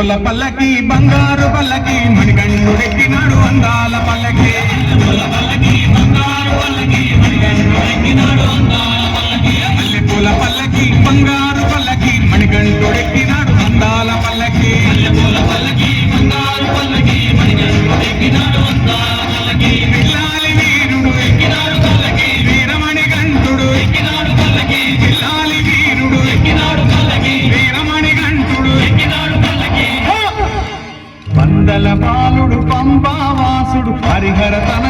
పల్లకి బంగారు పల్లకి మణికంఠుడెక్కినాడు అందాల హరిహర తన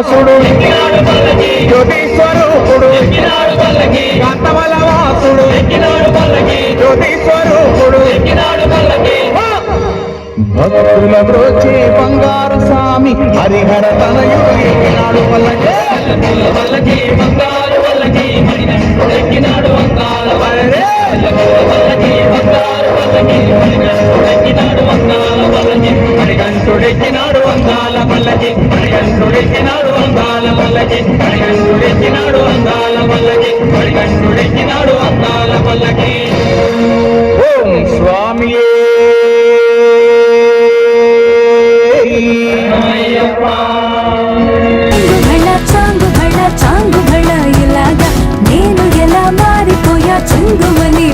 వాసుడు. జ్యోతిస్వరూపుడు. కాంతమల వాసుడు జ్యోతిస్వరూపుడు. భక్తుల బ్రోచే బంగారు స్వామి. హరిహర తనయు ఎక్కినాడు పల్లకి. అరెరే! ఎక్కినాడు అందాల పల్లకి. మణికంఠుడెక్కినాడు మణికంఠుడెక్కినాడు అందాల పల్లకి. మణికంఠుడెక్కినాడు అందాల పల్లకి. ఓం స్వామియే. చాంగుబళ చాంగుబళ చాంగుబళ ఇలాగా నేను ఎలా మారిపోయా? చెంగుమని